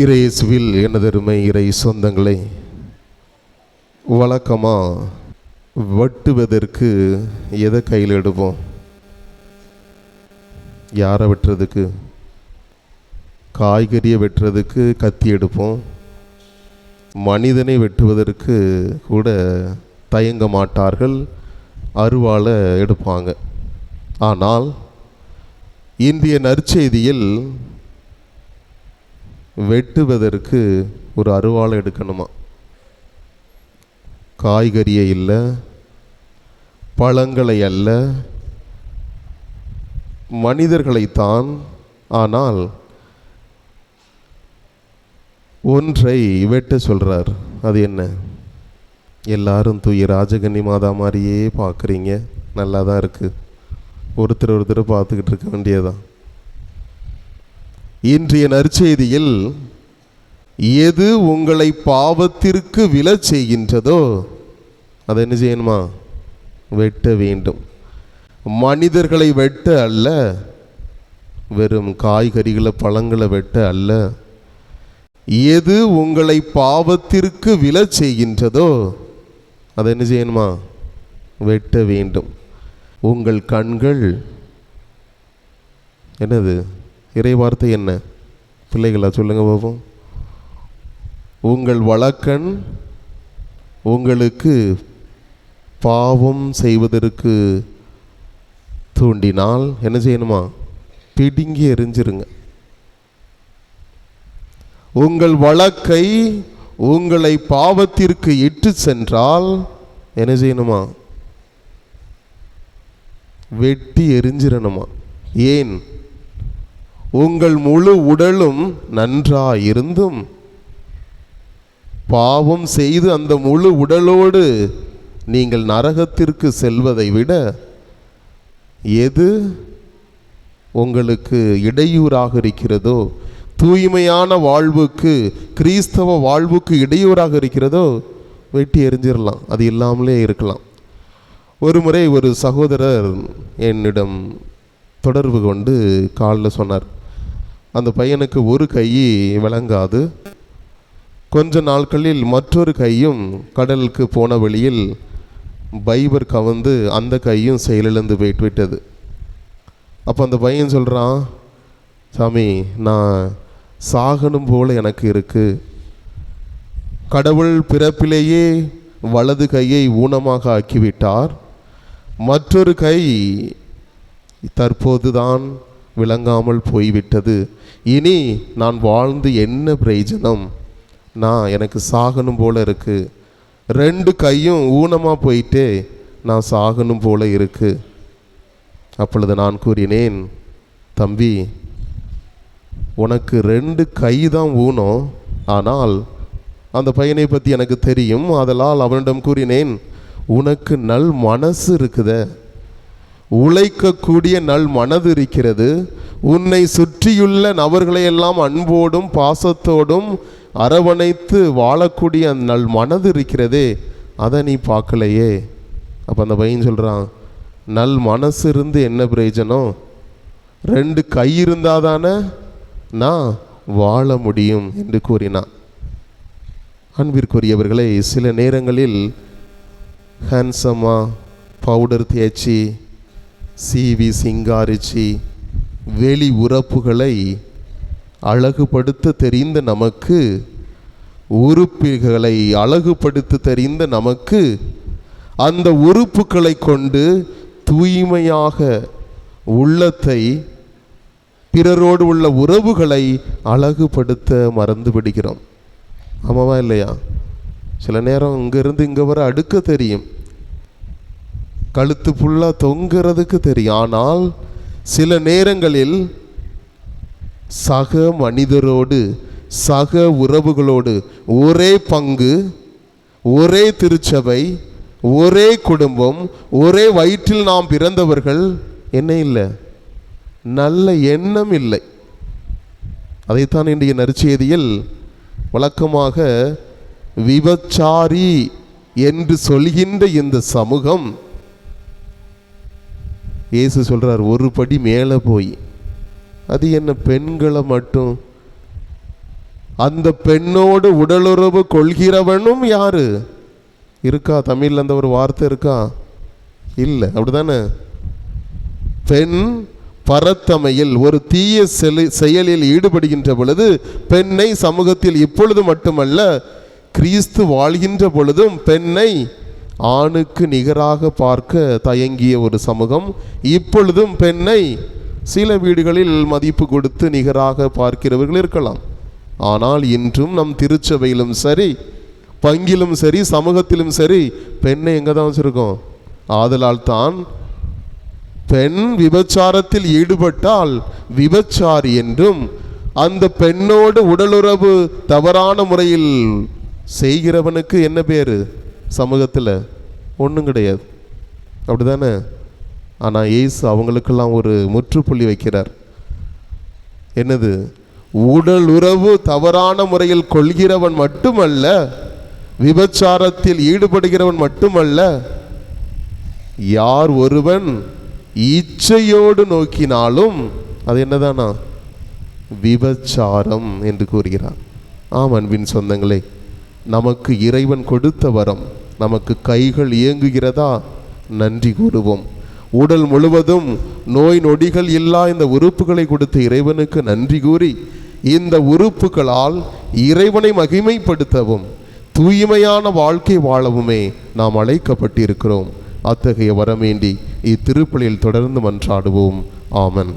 இறையேசுவில் எனதருமை இறை சொந்தங்களை வழக்கமாக வெட்டுவதற்கு எதை கையில் எடுப்போம்? யாரை வெட்டுறதுக்கு? காய்கறியை வெட்டுறதுக்கு கத்தி எடுப்போம். மனிதனை வெட்டுவதற்கு கூட தயங்க மாட்டார்கள் அருவாளை எடுப்பாங்க. ஆனால் இந்திய நற்செய்தியில் வெட்டுவதற்கு ஒரு அருவாளை எடுக்கணுமா? காய்கறியை இல்லை பழங்களை அல்ல மனிதர்களைத்தான். ஆனால் ஒன்றை வெட்ட சொல்கிறார் அது என்ன? எல்லாரும் தூய ராஜகன்னி மாதா மாதிரியே பார்க்குறீங்க. நல்லா தான் இருக்குது ஒருத்தர் ஒருத்தர் பார்த்துக்கிட்டு இருக்க வேண்டியதான் இன்றைய நற்செய்தியில் எது உங்களை பாவத்திற்கு விழ செய்கின்றதோ அதை என்ன செய்யணுமா? வெட்ட வேண்டும். மனிதர்களை வெட்ட அல்ல வெறும் காய்கறிகளை பழங்களை வெட்ட அல்ல. எது உங்களை பாவத்திற்கு விழ செய்கின்றதோ அதை என்ன செய்யணுமா? வெட்ட வேண்டும். உங்கள் கண்கள் என்னது? இறை வார்த்தை என்ன? பிள்ளைகளா சொல்லுங்க பாப்போம். உங்கள் வழக்கண் உங்களுக்கு பாவம் செய்வதற்கு தூண்டினால் என்ன செய்யணுமா? பிடுங்கி எரிஞ்சிருங்க உங்கள் வழக்கை உங்களை பாவத்திற்கு இட்டு சென்றால் என்ன செய்யணுமா? வெட்டி எரிஞ்சிடணுமா ஏன்? உங்கள் முழு உடலும் நன்றாயிருந்தும் பாவம் செய்து அந்த முழு உடலோடு நீங்கள் நரகத்திற்கு செல்வதை விட எது உங்களுக்கு இடையூறாக இருக்கிறதோ தூய்மையான வாழ்வுக்கு கிறிஸ்தவ வாழ்வுக்கு இடையூறாக இருக்கிறதோ வெட்டி எரிஞ்சிடலாம் அது இல்லாமலே இருக்கலாம். ஒரு முறை ஒரு சகோதரர் என்னிடம் தொடர்பு கொண்டு காலில் சொன்னார் அந்த பையனுக்கு ஒரு கை விளங்காது. கொஞ்ச நாட்களில் மற்றொரு கையும் கடலுக்கு போன வழியில் பைபர் கவந்து அந்த கையும் செயலிழந்து போயிட்டு விட்டது. அப்போ அந்த பையன் சொல்கிறான் சாமி நான் சாகணும் போல் எனக்கு இருக்குது கடவுள் பிறப்பிலேயே வலது கையை ஊனமாக ஆக்கிவிட்டார். மற்றொரு கை தற்போதுதான் விளங்காமல் போய்விட்டது. இனி நான் வாழ்ந்து என்ன பிரயோஜனம்? நான் எனக்கு சாகணும் போல இருக்கு. ரெண்டு கையும் ஊனமாக போயிட்டே நான் சாகணும் போல இருக்கு. அப்பொழுது நான் கூறினேன் தம்பி உனக்கு ரெண்டு கை தான் ஊனம். ஆனால் அந்த பையனை பற்றி எனக்கு தெரியும். அதனால் அவனிடம் கூறினேன் உனக்கு நல் மனசு இருக்குதே. உழைக்கக்கூடிய நல் மனது இருக்கிறது உன்னை சுற்றியுள்ள நபர்களையெல்லாம் அன்போடும் பாசத்தோடும் அரவணைத்து வாழக்கூடிய அந்த நல் மனது இருக்கிறதே அதை நீ பார்க்கலையே. அப்போ அந்த பையன் சொல்கிறான் நல் மனசு இருந்து என்ன பிரயோஜனம்? ரெண்டு கை இருந்தால் தானே நான் வாழ முடியும் என்று கூறினான். அன்பிற்குரியவர்களை சில நேரங்களில் ஹேண்ட்ஸமாக பவுடர் தேய்ச்சி சீவி சிங்காரிச்சு வெளி உறப்புகளை அழகுபடுத்த தெரிந்த நமக்கு உறுப்புகளை அழகுபடுத்த தெரிந்த நமக்கு அந்த உறுப்புகளை கொண்டு தூய்மையாக உள்ளத்தை பிறரோடு உள்ள உறவுகளை அழகுபடுத்த மறந்து விடுகிறோம் ஆமாவா இல்லையா? சில நேரம் இங்கேருந்து இங்கே வர அடுக்க தெரியும். கழுத்து ஃபுல்லாக தொங்குறதுக்கு தெரியும். ஆனால் சில நேரங்களில் சக மனிதரோடு சக உறவுகளோடு ஒரே பங்கு ஒரே திருச்சபை ஒரே குடும்பம் ஒரே வயிற்றில் நாம் பிறந்தவர்கள் என்ன இல்லை? நல்ல எண்ணம் இல்லை. அதைத்தான் இன்றைய நற்செய்தியில் வழக்கமாக விபச்சாரி என்று சொல்கின்ற இந்த சமூகம் இயேசு சொல்கிறார் ஒரு படி மேலே போய். அது என்ன பெண்களை மட்டும்? அந்த பெண்ணோடு உடலுறவு கொள்கிறவனும் யார்? இருக்கா? தமிழில் அந்த ஒரு வார்த்தை இருக்கா? இல்லை. அப்படிதானே பெண் பரத்தமையில் ஒரு தீய செயலில் ஈடுபடுகின்ற பொழுது பெண்ணை சமூகத்தில் இப்பொழுது மட்டுமல்ல கிறிஸ்து வாழ்கின்ற பொழுதும் பெண்ணை ஆணுக்கு நிகராக பார்க்க தயங்கிய ஒரு சமூகம் இப்பொழுதும் பெண்ணை சில வீடுகளில் மதிப்பு கொடுத்து நிகராக பார்க்கிறவர்கள் இருக்கலாம். ஆனால் இன்றும் நம் திருச்சபையிலும் சரி பங்கிலும் சரி சமூகத்திலும் சரி பெண்ணை எங்கே தான் வச்சுருக்கோம்? ஆதலால் தான் பெண் விபச்சாரத்தில் ஈடுபட்டால் விபச்சாரி என்றும் அந்த பெண்ணோடு உடலுறவு தவறான முறையில் செய்கிறவனுக்கு என்ன பேர்? சமூகத்தில் ஒன்றும் கிடையாது. அப்படி தானே ஆனால் இயேசு அவங்களுக்கெல்லாம் ஒரு முற்றுப்புள்ளி வைக்கிறார். என்னது? உடல் உறவு தவறான முறையில் கொள்கிறவன் மட்டுமல்ல விபச்சாரத்தில் ஈடுபடுகிறவன் மட்டுமல்ல யார் ஒருவன் இச்சையோடு நோக்கினாலும் அது என்னதானா? விபச்சாரம் என்று கூறுகிறான் ஆம் அன்பின் சொந்தங்களே நமக்கு இறைவன் கொடுத்த வரம் நமக்கு கைகள் இயங்குகிறதா? நன்றி கூறுவோம். உடல் முழுவதும் நோய் நொடிகள் இல்லா இந்த உறுப்புகளை கொடுத்த இறைவனுக்கு நன்றி கூறி இந்த உறுப்புகளால் இறைவனை மகிமைப்படுத்தவும் தூய்மையான வாழ்க்கை வாழவுமே நாம் அழைக்கப்பட்டிருக்கிறோம். அத்தகைய வரமேண்டி இத்திருப்பலில் தொடர்ந்து மன்றாடுவோம். ஆமன்.